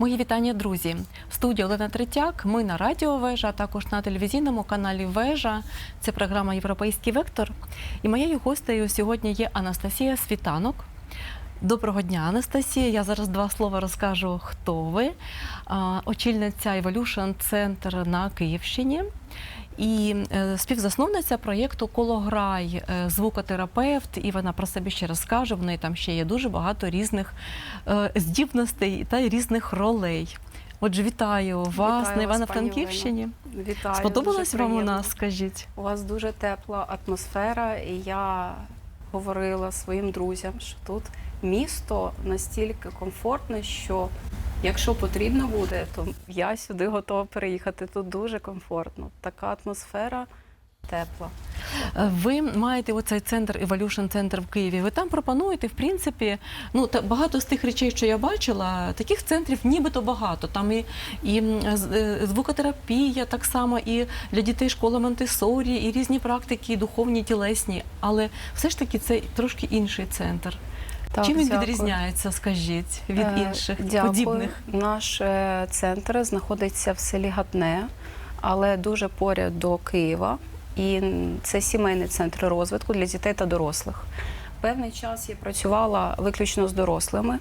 Мої вітання, друзі. В студії Олена Третяк. Ми на радіо Вежа, а також на телевізійному каналі Вежа. Це програма Європейський вектор. І моєю гостею сьогодні є Анастасія Світанок. Доброго дня, Анастасія. Я зараз два слова розкажу, хто ви. Очільниця Evolution Центр на Київщині. І е, співзасновниця проєкту Колограй, е, звукотерапевт, і вона про себе ще розкаже. В неї там ще є дуже багато різних е, здібностей та різних ролей. Отже, вітаю вас Вітаю на Івано-Франківщині. Вітаю. Сподобалось вам у нас? Скажіть. У вас дуже тепла атмосфера, і я говорила своїм друзям, що тут місто настільки комфортне, що якщо потрібно буде, то я сюди готова переїхати. Тут дуже комфортно. Така атмосфера тепла. Е, Ви маєте оцей центр Evolution центр в Києві. Ви там пропонуєте, в принципі, ну та багато з тих речей, що я бачила, таких центрів нібито багато. Там і, і е, звукотерапія, так само, і для дітей школа Монтесорі, і різні практики, і духовні, тілесні. Але все ж таки це трошки інший центр. Так, Чим він дякую. відрізняється, скажіть, від Е, інших Дякую. подібних? Наш е, центр знаходиться в селі Гатне, але дуже поряд до Києва. І це сімейний центр розвитку для дітей та дорослих. Певний час я працювала виключно з дорослими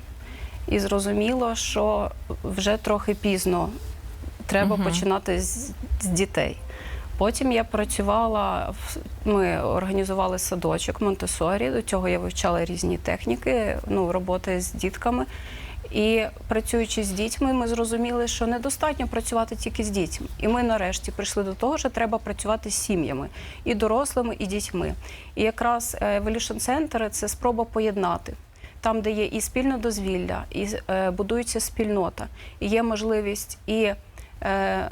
і зрозуміло, що вже трохи пізно треба Мгм. починати з, з дітей. Потім я працювала, в- ми організували садочок Монтесорі, до цього я вивчала різні техніки, ну, роботи з дітками. І працюючи з дітьми, ми зрозуміли, що недостатньо працювати тільки з дітьми. І ми нарешті прийшли до того, що треба працювати з сім'ями і дорослими, і дітьми. І якраз е, Evolution Center – це спроба поєднати. Там, де є і спільне дозвілля, і е, будується спільнота, і є можливість і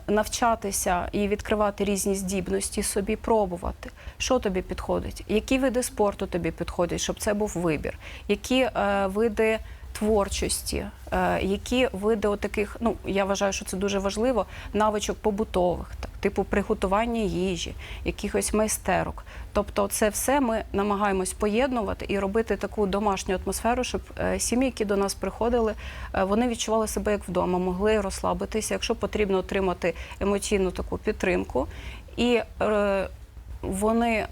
навчатися і відкривати різні здібності собі, пробувати, що тобі підходить, які види спорту тобі підходять, щоб це був вибір, які е, види творчості, е, які види отаких, ну я вважаю, що це дуже важливо, навичок побутових, так, типу приготування їжі, якихось майстерок. Тобто, це все ми намагаємось поєднувати і робити таку домашню атмосферу, щоб е, сім'ї, які до нас приходили, е, вони відчували себе як вдома, могли розслабитися, якщо потрібно отримати емоційну таку підтримку. І вони е,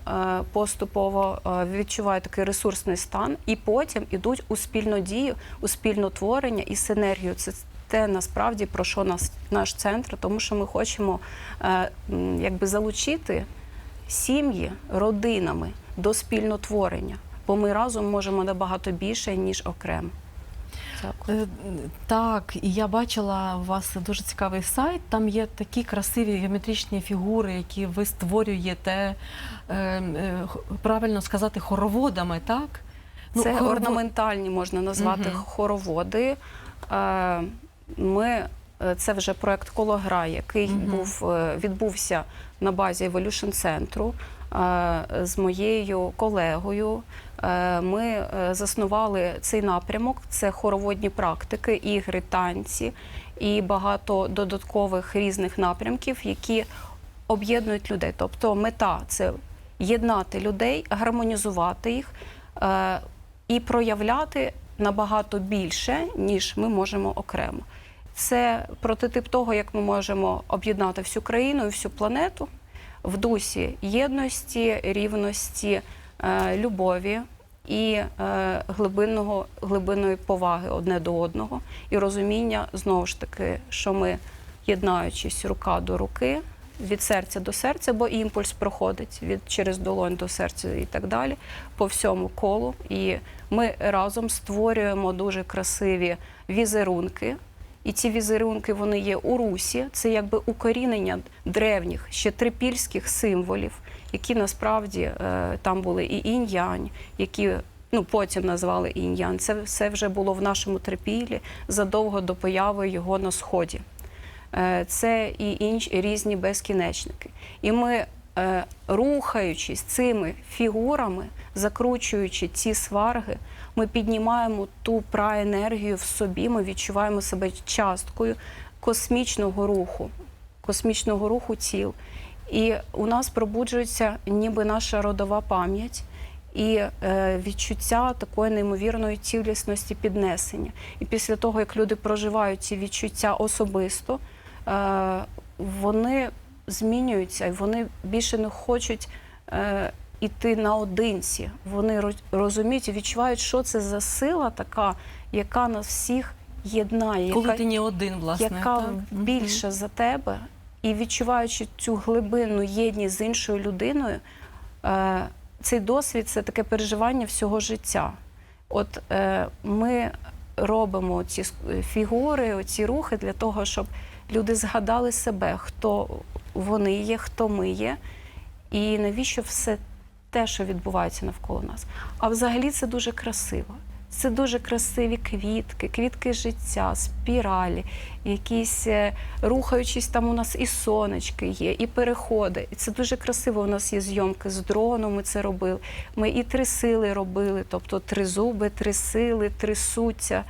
поступово е, відчувають такий ресурсний стан, і потім ідуть у спільну дію, у спільне творення і синергію. Це те насправді про що нас наш центр, тому що ми хочемо е, якби залучити сім'ї родинами до спільнотворення, бо ми разом можемо набагато більше ніж окремо. Дякую. Е, Так, і я бачила у вас дуже цікавий сайт. Там є такі красиві геометричні фігури, які ви створюєте, е, е, правильно сказати, хороводами, так? Ну, Це хорово- орнаментальні можна назвати Мгм. хороводи. Ми це вже проект Кологра, який Мгм. був відбувся на базі Evolution центру з моєю колегою. Е, Ми е, заснували цей напрямок. Це хороводні практики, ігри, танці і багато додаткових різних напрямків, які об'єднують людей. Тобто мета це єднати людей, гармонізувати їх е, і проявляти набагато більше, ніж ми можемо окремо. Це прототип того, як ми можемо об'єднати всю країну і всю планету в дусі єдності, рівності, е, любові і е, глибинного, глибинної поваги одне до одного, і розуміння знову ж таки, що ми, єднаючись рука до руки, від серця до серця, бо імпульс проходить від через долонь до серця і так далі, по всьому колу. І ми разом створюємо дуже красиві візерунки. І ці візерунки вони є у русі. Це якби укорінення древніх ще трипільських символів, які насправді е, там були і інь-янь, які ну потім назвали інь-янь. Це все вже було в нашому трипілі задовго до появи його на сході. Е, це і інші різні безкінечники. І ми, рухаючись цими фігурами, закручуючи ці сварги, ми піднімаємо ту праенергію в собі, ми відчуваємо себе часткою космічного руху, космічного руху тіл. І у нас пробуджується ніби наша родова пам'ять. і е, відчуття такої неймовірної цілісності піднесення. І після того, як люди проживають ці відчуття особисто, е, вони змінюються і вони більше не хочуть. Е, Іти наодинці, вони розуміють і відчувають, що це за сила така, яка нас всіх єднає, Коли яка, ти не один, власне. яка так? Більше за тебе, і відчуваючи цю глибинну єдність з іншою людиною, е, цей досвід це таке переживання всього життя. От е, ми робимо ці фігури, ці рухи для того, щоб люди згадали себе, хто вони є, хто ми є, і навіщо все те, що відбувається навколо нас. А взагалі це дуже красиво. Це дуже красиві квітки, квітки життя, спіралі, якісь е, рухаючись там у нас і сонечки є, і переходи. І це дуже красиво. У нас є зйомки з дрону. Ми це робили. Ми і три сили робили, тобто три зуби, три сили, трясуться.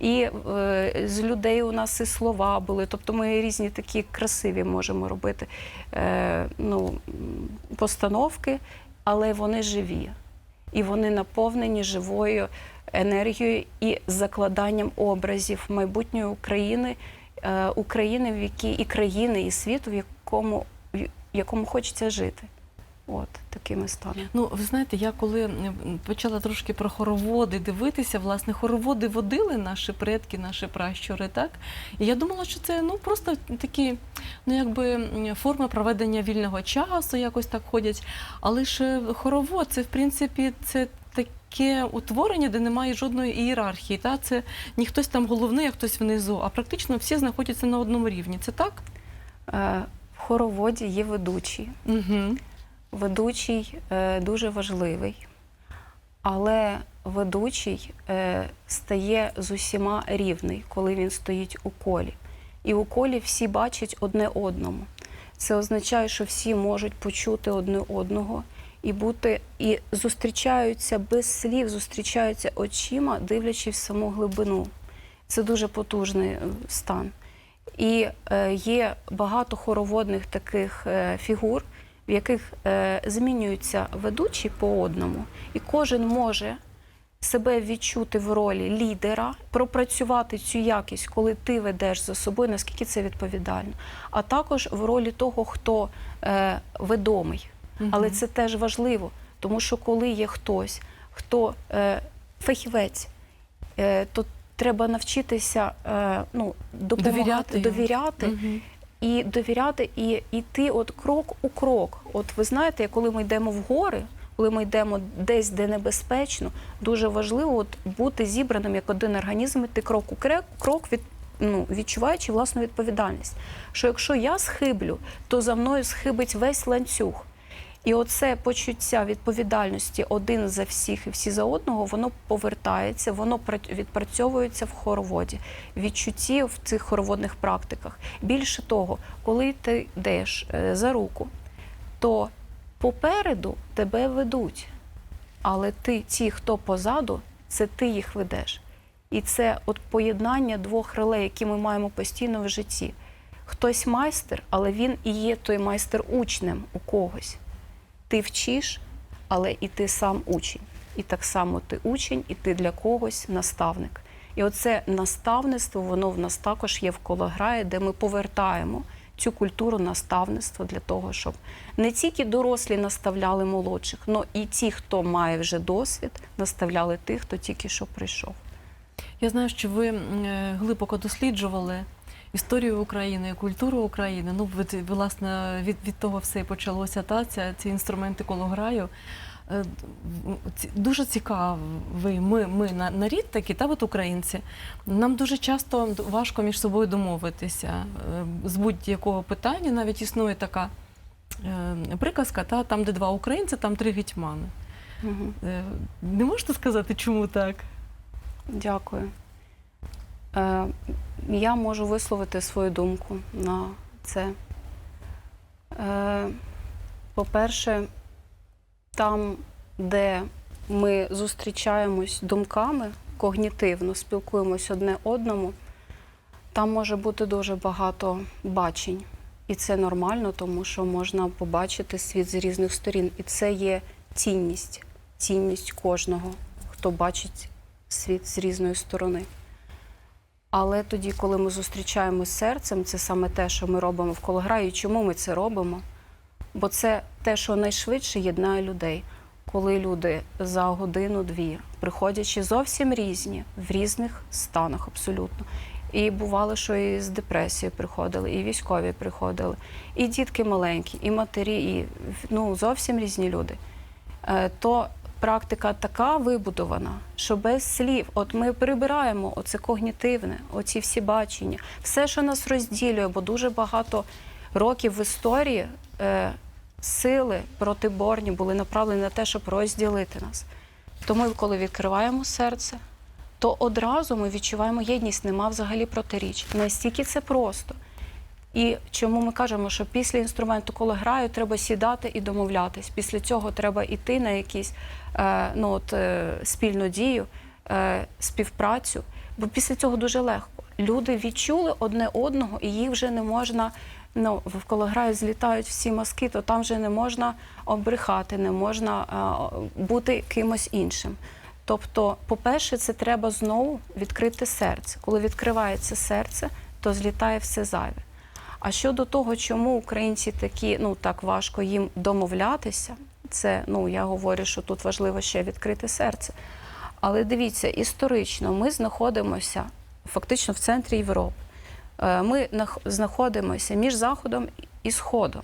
І е, з людей у нас і слова були. Тобто ми різні такі красиві можемо робити е, ну, постановки, але вони живі. І вони наповнені живою енергією і закладанням образів майбутньої України, е, України, в якій і країни, і світу, в якому, в якому хочеться жити. От такими станами. Ну, ви знаєте, я коли почала трошки про хороводи дивитися, власне, хороводи водили наші предки, наші пращури, так? І я думала, що це ну просто такі, ну якби форми проведення вільного часу, якось так ходять. Але ж е, хоровод, це в принципі це таке утворення, де немає жодної ієрархії. Та? Це ні хтось там головний, а хтось внизу, а практично всі знаходяться на одному рівні. Це так? Е, В хороводі є ведучий. Угу. Ведучий е, дуже важливий, але ведучий е, стає з усіма рівний, коли він стоїть у колі. І у колі всі бачать одне одному. Це означає, що всі можуть почути одне одного і бути, і зустрічаються без слів, зустрічаються очима, дивлячись в саму глибину. Це дуже потужний стан. І е, є багато хороводних таких фігур, в яких е, змінюються ведучі по одному, і кожен може себе відчути в ролі лідера, пропрацювати цю якість, коли ти ведеш за собою, наскільки це відповідально, а також в ролі того, хто е, ведомий. Але це теж важливо, тому що коли є хтось, хто е, фахівець, е, то треба навчитися е, ну, допомагати, Довіряти довіряти Мгм. І довіряти, і йти от крок у крок. От ви знаєте, коли ми йдемо в гори, коли ми йдемо десь, де небезпечно, дуже важливо от бути зібраним як один організм, іти крок у крок від. Ну, відчуваючи власну відповідальність, що якщо я схиблю, то за мною схибить весь ланцюг. І оце почуття відповідальності один за всіх і всі за одного, воно повертається, воно пра- відпрацьовується в хороводі, відчутті в цих хороводних практиках. Більше того, коли ти йдеш е, за руку, то попереду тебе ведуть, але ти, ті, хто позаду, це ти їх ведеш. І це от поєднання двох ролей, які ми маємо постійно в житті. Хтось майстер, але він і є той майстер учнем у когось. Ти вчиш, але і ти сам учень. І так само ти учень, і ти для когось наставник. І оце наставництво, воно в нас також є в колограї, де ми повертаємо цю культуру наставництва для того, щоб не тільки дорослі наставляли молодших, але і ті, хто має вже досвід, наставляли тих, хто тільки що прийшов. Я знаю, що ви е, глибоко досліджували історію України, культуру України. Ну, від, власне, від, від того все і почалося, та, ця, ці інструменти колограю. Е, в- ці- Дуже цікавий. Ми, ми на, нарід такі, та от українці. Нам дуже часто важко між собою домовитися е, з будь-якого питання. Навіть існує така е, приказка, та, там, де два українці, там три гетьмани. Угу. Е, Не можете сказати, чому так? Дякую. Е, я можу висловити свою думку на це. Е, по-перше, там, де ми зустрічаємось думками, когнітивно спілкуємось одне одному, там може бути дуже багато бачень. І це нормально, тому що можна побачити світ з різних сторін. І це є цінність. цінність кожного, хто бачить світ з різної сторони. Але тоді, коли ми зустрічаємось серцем, це саме те, що ми робимо в Колограї. І чому ми це робимо? Бо це те, що найшвидше єднає людей, коли люди за годину-дві, приходячи зовсім різні, в різних станах абсолютно. І бувало, що і з депресією приходили, і військові приходили, і дітки маленькі, і матері, і ну, зовсім різні люди. Е, То практика така вибудована, що без слів, от ми прибираємо оце когнітивне, оці всі бачення, все, що нас розділює, бо дуже багато років в історії е, сили протиборні були направлені на те, щоб розділити нас. Тому, коли відкриваємо серце, то одразу ми відчуваємо єдність, нема взагалі протиріч. Настільки це просто. І чому ми кажемо, що після інструменту, коли граю, треба сідати і домовлятись. Після цього треба йти на якісь ну, от, е, спільну дію, е, співпрацю. Бо після цього дуже легко. Люди відчули одне одного, і їх вже не можна. Ну, в колограю злітають всі маски, то там вже не можна обрехати, не можна е, бути кимось іншим. Тобто, по-перше, це треба знову відкрити серце. Коли відкривається серце, то злітає все зайве. А щодо того, чому українці такі, ну так важко їм домовлятися, це ну я говорю, що тут важливо ще відкрити серце. Але дивіться, історично ми знаходимося фактично в центрі Європи. Е, Ми знаходимося між Заходом і Сходом.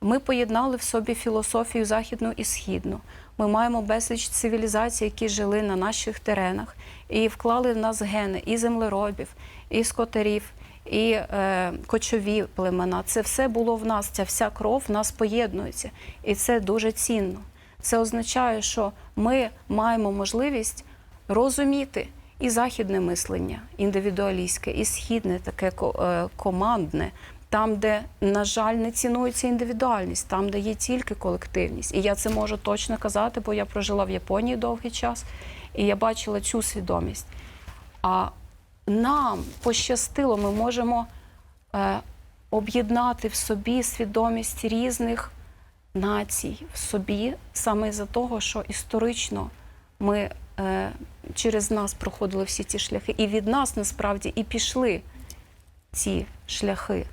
Ми поєднали в собі філософію західну і східну. Ми маємо безліч цивілізацій, які жили на наших теренах, і вклали в нас гени і землеробів, і скотарів, і е, кочові племена. Це все було в нас, ця вся кров в нас поєднується. І це дуже цінно. Це означає, що ми маємо можливість розуміти і західне мислення, індивідуалістське, і східне, таке е, командне, там, де, на жаль, не цінується індивідуальність, там, де є тільки колективність. І я це можу точно казати, бо я прожила в Японії довгий час, і я бачила цю свідомість. А нам пощастило, ми можемо е, об'єднати в собі свідомість різних націй в собі саме за того, що історично ми е, через нас проходили всі ці шляхи, і від нас насправді і пішли ці шляхи.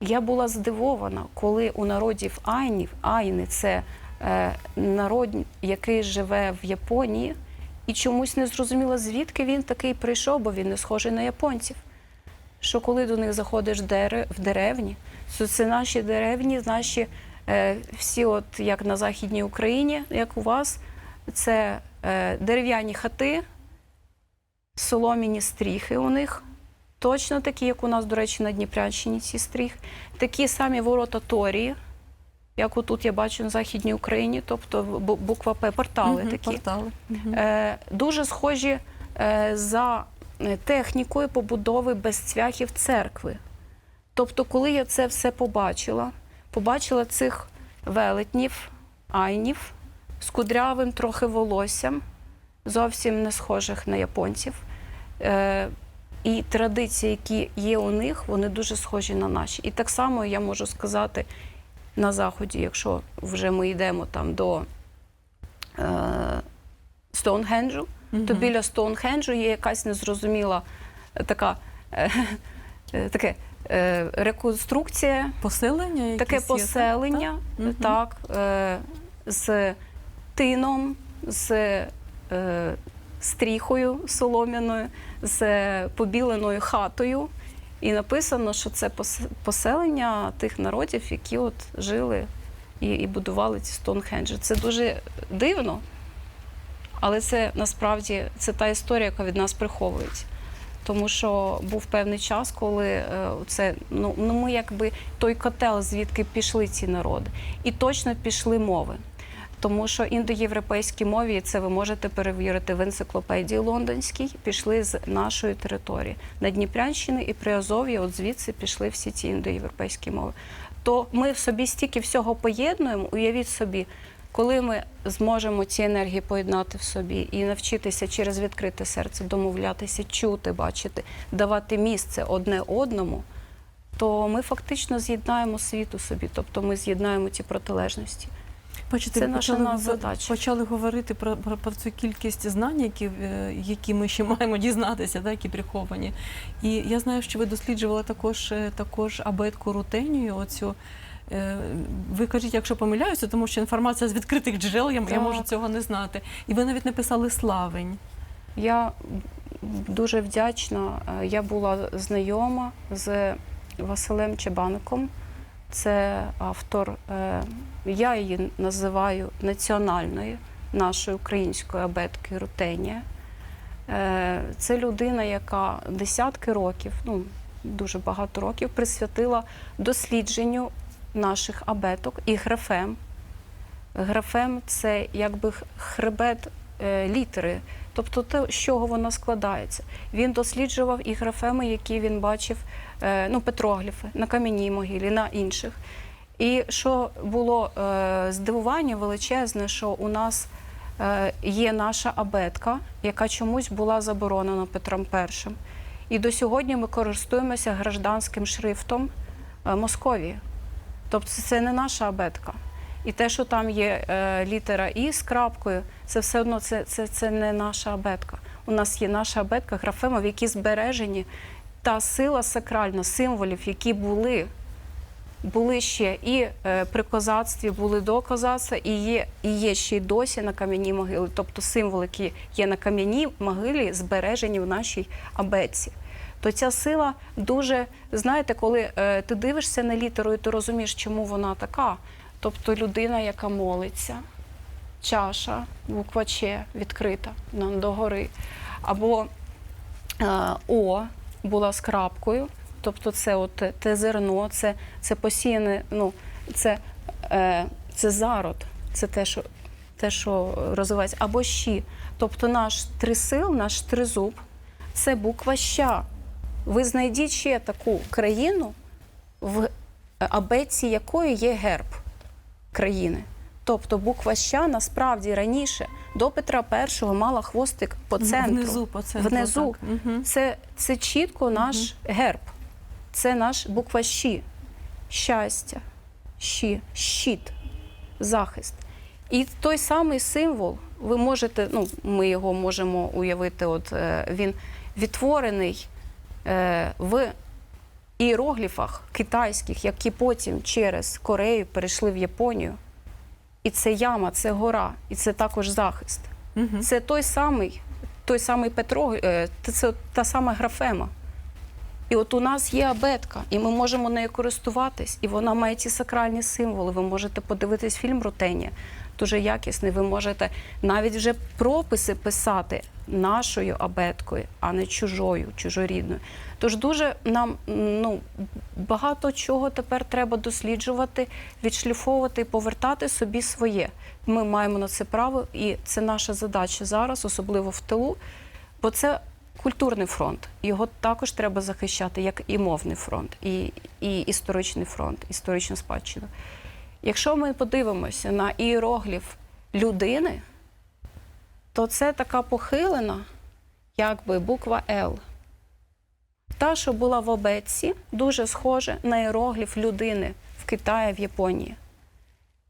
Я була здивована, коли у народів Айнів, Айни це е, народ, який живе в Японії, і чомусь не зрозуміла, звідки він такий прийшов, бо він не схожий на японців. Що коли до них заходиш в деревні, то це наші деревні, наші е, всі, от як на Західній Україні, як у вас, це е, дерев'яні хати, соломіні стріхи у них, точно такі, як у нас, до речі, на Дніпрянщині ці стріх, такі самі ворота Торії, як отут я бачу на Західній Україні, тобто буква П, портали Мгм, такі. Портали. Е, дуже схожі е, за е, технікою побудови без цвяхів церкви. Тобто, коли я це все побачила, побачила цих велетнів, айнів з кудрявим трохи волоссям, зовсім не схожих на японців. Е, і традиції, які є у них, вони дуже схожі на наші. І так само я можу сказати на Заході, якщо вже ми йдемо там до е, Стоунхенджу, то біля Стоунхенджу є якась незрозуміла е, така, е, е, таке, е, реконструкція, Поселення таке є, так? поселення, Так? Мгм. так, е, з тином, з е, стріхою солом'яною, з побіленою хатою. І написано, що це пос- поселення тих народів, які от жили і, і будували ці Стоунхенджі. Це дуже дивно, але це насправді це та історія, яка від нас приховується. Тому що був певний час, коли е, це ну, ну ми якби той котел, звідки пішли ці народи, і точно пішли мови. Тому що індоєвропейські мові, і це ви можете перевірити в енциклопедії лондонській, пішли з нашої території на Дніпрянщини і Приазов'я, от звідси пішли всі ці індоєвропейські мови. То ми в собі стільки всього поєднуємо, уявіть собі, коли ми зможемо ці енергії поєднати в собі і навчитися через відкрите серце домовлятися, чути, бачити, давати місце одне одному, то ми фактично з'єднаємо світ у собі, тобто ми з'єднаємо ці протилежності. Бачите, Це наша почали, задача. почали говорити про, про, про цю кількість знань, які, е, які ми ще маємо дізнатися, да, які приховані. І я знаю, що ви досліджували також, е, також абетку рутенію. Оцю. Е, Ви кажіть, якщо помиляюся, тому що інформація з відкритих джерел, я, я можу цього не знати. І ви навіть написали славень. Я дуже вдячна. Я була знайома з Василем Чебаником. Це автор, е, я її називаю національною нашої української абетки Рутенія. Е, Це людина, яка десятки років, ну дуже багато років, присвятила дослідженню наших абеток і графем. Графем це якби хребет е, літери, тобто те, з чого вона складається. Він досліджував і графеми, які він бачив, ну, петрогліфи на кам'яній могилі, на інших. І що було е, здивування величезне, що у нас е, є наша абетка, яка чомусь була заборонена Петром І. І до сьогодні ми користуємося гражданським шрифтом е, Московії. Тобто це не наша абетка. І те, що там є е, літера І з крапкою, це все одно це, це, це не наша абетка. У нас є наша абетка графема, в якій збережені та сила сакральна символів, які були, були ще і е, при козацтві, були до козацтва, і є, і є ще й досі на кам'яній могилі. Тобто символи, які є на кам'яній могилі, збережені в нашій абетці. То ця сила дуже, знаєте, коли е, ти дивишся на літеру і ти розумієш, чому вона така. Тобто людина, яка молиться, чаша, буква Ч відкрита догори. Або е, О була з крапкою, тобто це от те- зерно, це, це посіяне, ну, це, е, це зарод, це те, що, те, що розвивається, або щі. Тобто наш трисил, наш тризуб це буква ща. Ви знайдіть ще таку країну, в абетці якої є герб країни. Тобто буква ща насправді раніше до Петра І мала хвостик по центру. Внизу, по центру. Внизу. Так. Угу. Це, це чітко наш герб. Це наш буква щі. Щастя, щі, щит, захист. І той самий символ, ви можете, ну, ми його можемо уявити, от е, він відтворений е, в іерогліфах китайських, які потім через Корею перейшли в Японію. І це яма, це гора, і це також захист. Угу. Це той самий, той самий Петро, е, це- це та сама графема. І от у нас є абетка, і ми можемо нею користуватись, і вона має ці сакральні символи. Ви можете подивитись фільм Рутенія, дуже якісний. Ви можете навіть вже прописи писати нашою абеткою, а не чужою, чужорідною. Тож дуже нам ну, багато чого тепер треба досліджувати, відшліфовувати і повертати собі своє. Ми маємо на це право, і це наша задача зараз, особливо в тилу, бо це культурний фронт. Його також треба захищати, як і мовний фронт, і, і історичний фронт, історична спадщина. Якщо ми подивимося на іерогліф людини, то це така похилена, якби буква Л. Та, що була в Обетці, дуже схожа на іерогліф людини в Китаї, в Японії.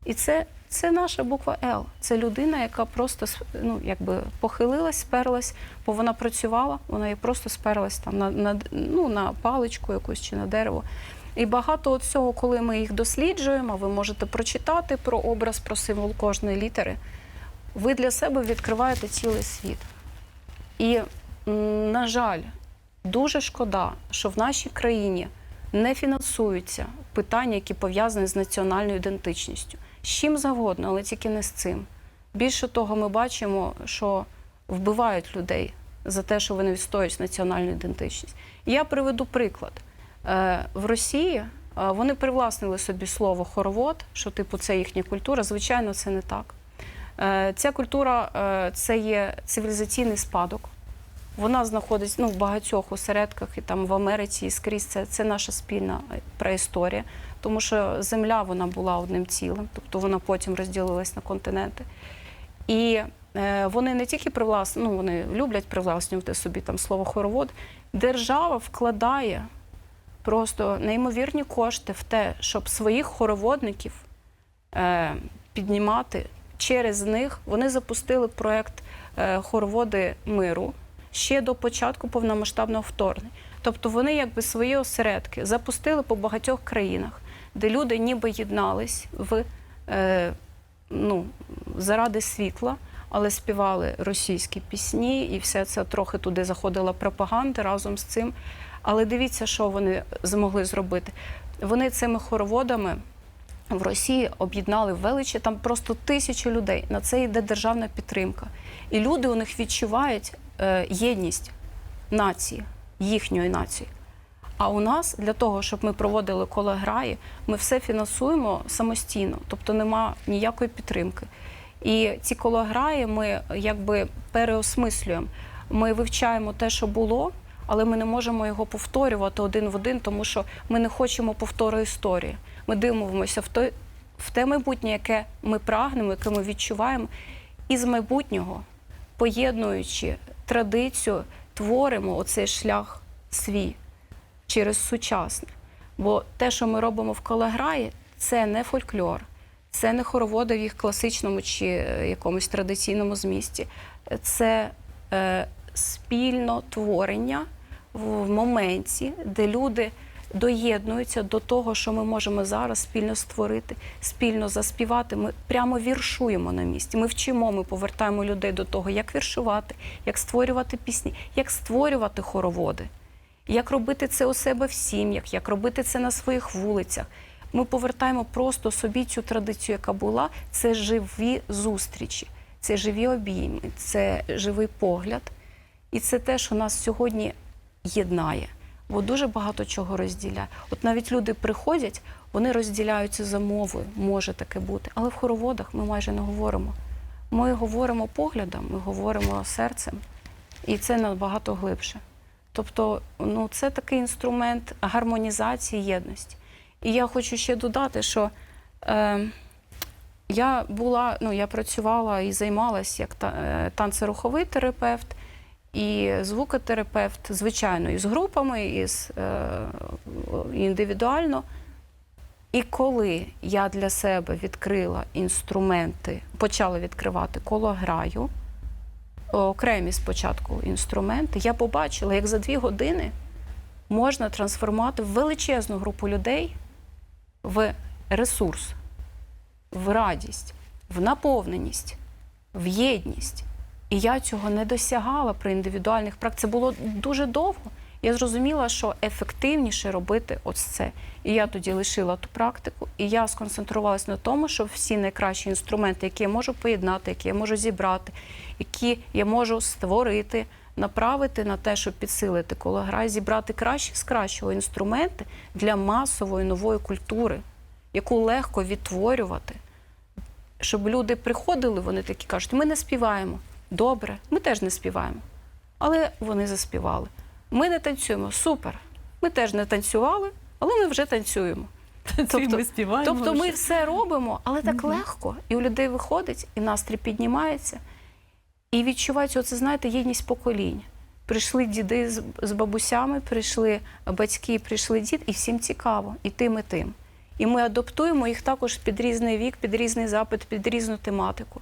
І це, це наша буква Л. Це людина, яка просто ну, якби похилилась, сперлась, бо вона працювала, вона і просто сперлась там на, на, ну, на паличку якусь чи на дерево. І багато цього, коли ми їх досліджуємо, ви можете прочитати про образ, про символ кожної літери. Ви для себе відкриваєте цілий світ. І, на жаль, дуже шкода, що в нашій країні не фінансуються питання, які пов'язані з національною ідентичністю. З чим завгодно, але тільки не з цим. Більше того, ми бачимо, що вбивають людей за те, що вони відстоюють національну ідентичність. Я приведу приклад. Е, В Росії е, вони привласнили собі слово хоровод, що типу це їхня культура. Звичайно, це не так. Е, Ця культура це є цивілізаційний спадок. Вона знаходиться ну, в багатьох осередках і там в Америці і скрізь. Це, це наша спільна преісторія, тому що земля вона була одним цілим, тобто вона потім розділилась на континенти. І е, вони не тільки привлас... ну, вони люблять привласнювати собі там слово хоровод. Держава вкладає просто неймовірні кошти в те, щоб своїх хороводників е, піднімати через них. Вони запустили проект е, хороводи миру ще до початку повномасштабного вторгнення. Тобто вони якби свої осередки запустили по багатьох країнах, де люди ніби єднались в е, ну, заради світла, але співали російські пісні, і все це трохи туди заходила пропаганда разом з цим. Але дивіться, що вони змогли зробити. Вони цими хороводами в Росії об'єднали величі, там просто тисячі людей. На це йде державна підтримка. І люди у них відчувають е, єдність нації, їхньої нації. А у нас для того, щоб ми проводили колеграї, ми все фінансуємо самостійно, тобто нема ніякої підтримки. І ці колограї ми якби переосмислюємо. Ми вивчаємо те, що було, але ми не можемо його повторювати один в один, тому що ми не хочемо повтору історії. Ми дивимося в той в те майбутнє, яке ми прагнемо, яке ми відчуваємо, і з майбутнього, поєднуючи традицію, творимо оцей шлях свій через сучасне. Бо те, що ми робимо в колеграї, це не фольклор, це не хороводи в їх класичному чи е, якомусь традиційному змісті. Це е, спільно творення в моменті, де люди доєднуються до того, що ми можемо зараз спільно створити, спільно заспівати. Ми прямо віршуємо на місці. Ми вчимо, ми повертаємо людей до того, як віршувати, як створювати пісні, як створювати хороводи як робити це у себе в сім'ях, як робити це на своїх вулицях. Ми повертаємо просто собі цю традицію, яка була. Це живі зустрічі, це живі обійми, це живий погляд. І це те, що нас сьогодні єднає, бо дуже багато чого розділяє. От навіть люди приходять, вони розділяються за мовою, може таке бути. Але в хороводах ми майже не говоримо. Ми говоримо поглядом, ми говоримо серцем, і це набагато глибше. Тобто, ну це такий інструмент гармонізації єдності. І я хочу ще додати, що е, я була, ну я працювала і займалась як та, е, танцеруховий терапевт і звукотерапевт, звичайно, і з групами, і з, е, індивідуально. І коли я для себе відкрила інструменти, почала відкривати колограю, окремі спочатку інструменти, я побачила, як за дві години можна трансформувати величезну групу людей в ресурс, в радість, в наповненість, в єдність. І я цього не досягала при індивідуальних практиках. Це було дуже довго. Я зрозуміла, що ефективніше робити ось це. І я тоді лишила ту практику, і я сконцентрувалася на тому, що всі найкращі інструменти, які я можу поєднати, які я можу зібрати, які я можу створити, направити на те, щоб підсилити колограй, зібрати краще з кращого інструменти для масової нової культури, яку легко відтворювати. Щоб люди приходили, вони такі кажуть, ми не співаємо. Добре, ми теж не співаємо. Але вони заспівали. Ми не танцюємо. Супер. Ми теж не танцювали, але ми вже танцюємо. Тобто, ми співаємо. Тобто ми все робимо, але так легко. І у людей виходить, і настрій піднімається. І відчувається, оце, знаєте, єдність поколінь. Прийшли діди з, з бабусями, прийшли батьки, прийшли дід, і всім цікаво, і тим, і тим. І ми адаптуємо їх також під різний вік, під різний запит, під різну тематику.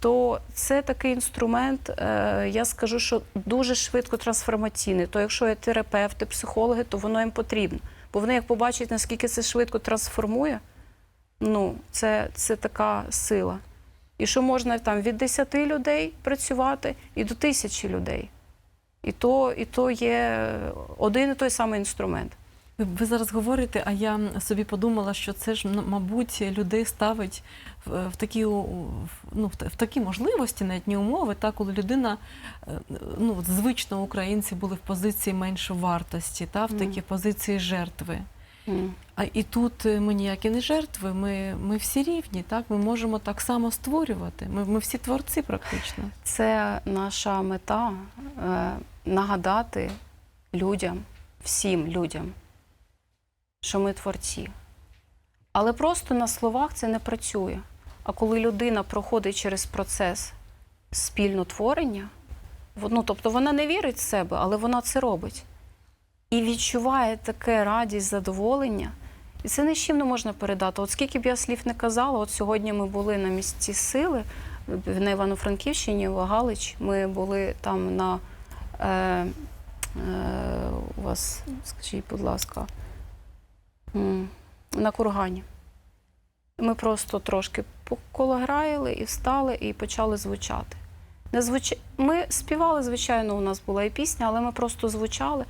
То це такий інструмент, е, я скажу, що дуже швидко трансформаційний. То якщо є терапевти, психологи, то воно їм потрібно. Бо вони, як побачать, наскільки це швидко трансформує, ну, це, це така сила. І що можна там від 10 людей працювати і до тисячі людей. І то, і то є один і той самий інструмент. Ви- зараз говорите, а я собі подумала, що це ж, ну, мабуть, людей ставить в, такі ну, в, такі можливості, навіть не умови, та коли людина, е, ну звично українці були в позиції меншої вартості, та в такі позиції жертви. М. А і тут е, ми ніякі не жертви, ми, ми всі рівні, так ми можемо так само створювати. Ми, ми всі творці практично. Це наша мета е, нагадати людям, всім людям, що ми творці. Але просто на словах це не працює. А коли людина проходить через процес спільнотворення, ну, тобто вона не вірить в себе, але вона це робить. І відчуває таке радість, задоволення, І це ні з чим не можна передати. От скільки б я слів не казала, от сьогодні ми були на місці сили на Івано-Франківщині, в Галич. Ми були там на е, е, у вас, скажіть, будь ласка, на кургані. Ми просто трошки поколограїли і встали, і почали звучати. Не звуч... Ми співали, звичайно, у нас була і пісня, але ми просто звучали.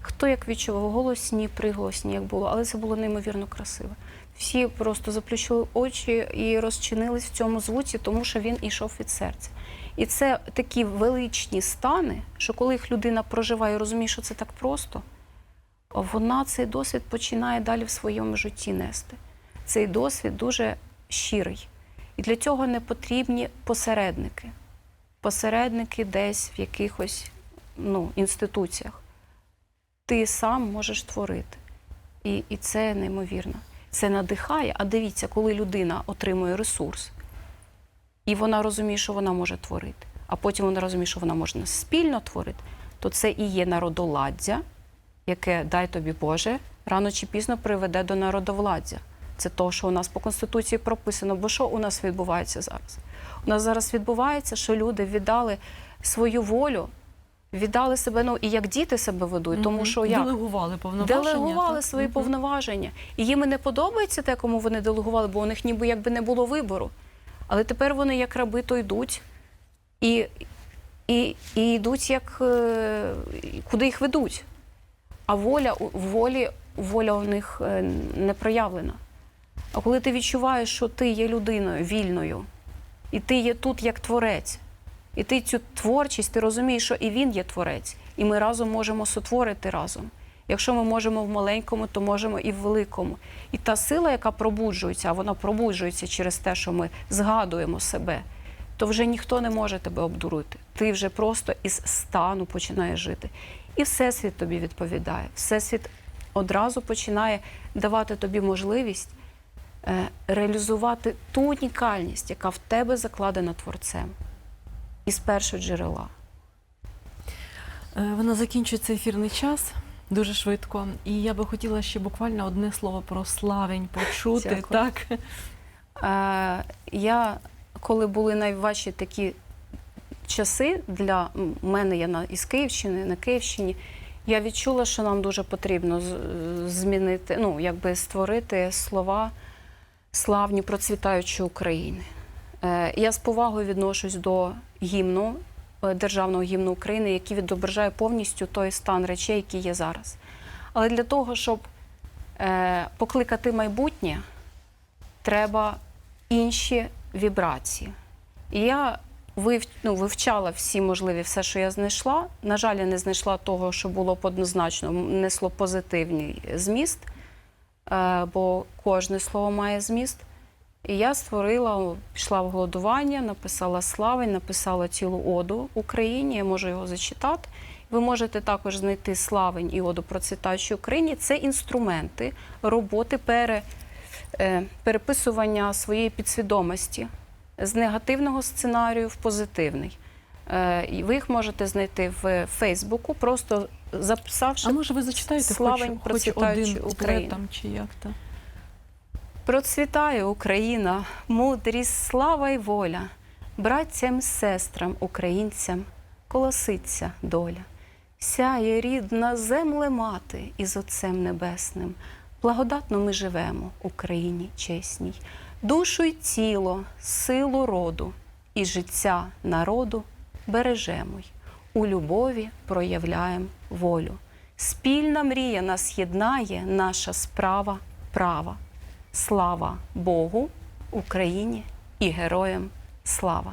Хто як відчував, голосні, приголосні, як було, але це було неймовірно красиво. Всі просто заплющили очі і розчинились в цьому звуці, тому що він ішов від серця. І це такі величні стани, що коли їх людина проживає і розуміє, що це так просто, вона цей досвід починає далі в своєму житті нести. Цей досвід дуже щирий. І для цього не потрібні посередники. Посередники десь в якихось ну, інституціях. Ти сам можеш творити. І, і це неймовірно. Це надихає. А дивіться, коли людина отримує ресурс, і вона розуміє, що вона може творити, а потім вона розуміє, що вона може спільно творити, то це і є народоладдя, яке, дай тобі Боже, рано чи пізно приведе до народовладдя. Це то, що у нас по Конституції прописано. Бо що у нас відбувається зараз? У нас зараз відбувається, що люди віддали свою волю, віддали себе, ну і як діти себе ведуть, тому що як? делегували повноваження. делегували так? свої Мгм. повноваження. І їм не подобається те, кому вони делегували, бо у них ніби якби не було вибору. Але тепер вони як раби то йдуть і, і, і йдуть як е, куди їх ведуть. А воля у- волі, воля у них е, не проявлена. А коли ти відчуваєш, що ти є людиною вільною, і ти є тут як творець, і ти цю творчість, ти розумієш, що і він є творець, і ми разом можемо сотворити разом. Якщо ми можемо в маленькому, то можемо і в великому. І та сила, яка пробуджується, а вона пробуджується через те, що ми згадуємо себе, то вже ніхто не може тебе обдурити. Ти вже просто із стану починаєш жити. І Всесвіт тобі відповідає. Всесвіт одразу починає давати тобі можливість е, реалізувати ту унікальність, яка в тебе закладена творцем із першого джерела. Е, Вона закінчується ефірний час дуже швидко. І я би хотіла ще буквально одне слово про славень почути. Дякую. Так? Е, я, коли були найважчі такі часи для мене, я на, із Київщини, на Київщині, я відчула, що нам дуже потрібно змінити, ну, якби створити слова славні, процвітаючі України. Е, я з повагою відношусь до гімну, е, державного гімну України, який відображає повністю той стан речей, який є зараз. Але для того, щоб е, покликати майбутнє, треба інші вібрації. І я вив, ну, вивчала всі можливі, все, що я знайшла. На жаль, я не знайшла того, що було б однозначно, несло позитивний зміст, е, бо кожне слово має зміст. І я створила, пішла в голодування, написала славень, написала цілу оду Україні. Я можу його зачитати. Ви можете також знайти славень і оду процвітаючій Україні. Це інструменти роботи пере, е, переписування своєї підсвідомості з негативного сценарію в позитивний. Е, і ви їх можете знайти в Фейсбуку, просто записавши А може ви зачитаєте Славень України. там чи як то? Процвітає Україна, мудрість, слава й воля, братцям, сестрам, українцям колоситься доля. Сяє рідна земле мати із Отцем Небесним. Благодатно ми живемо, Україні чесній, душу й тіло, силу роду і життя народу бережемо й у любові проявляємо волю. Спільна мрія нас єднає, наша справа права. Слава Богу, Україні і героям слава.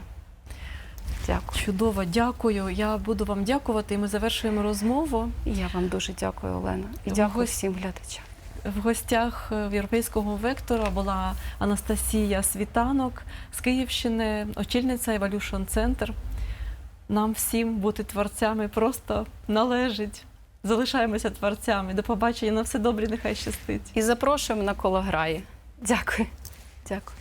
Дякую. Чудово, дякую. Я буду вам дякувати, і ми завершуємо розмову. Я вам дуже дякую, Олена. І дякую всім глядачам. В гостях е, європейського вектора була Анастасія Світанок з Київщини, очільниця Evolution Center. Нам всім бути творцями просто належить. Залишаємося творцями. До побачення на все добре, нехай щастить. І запрошуємо на колограї. Дякую. Дякую.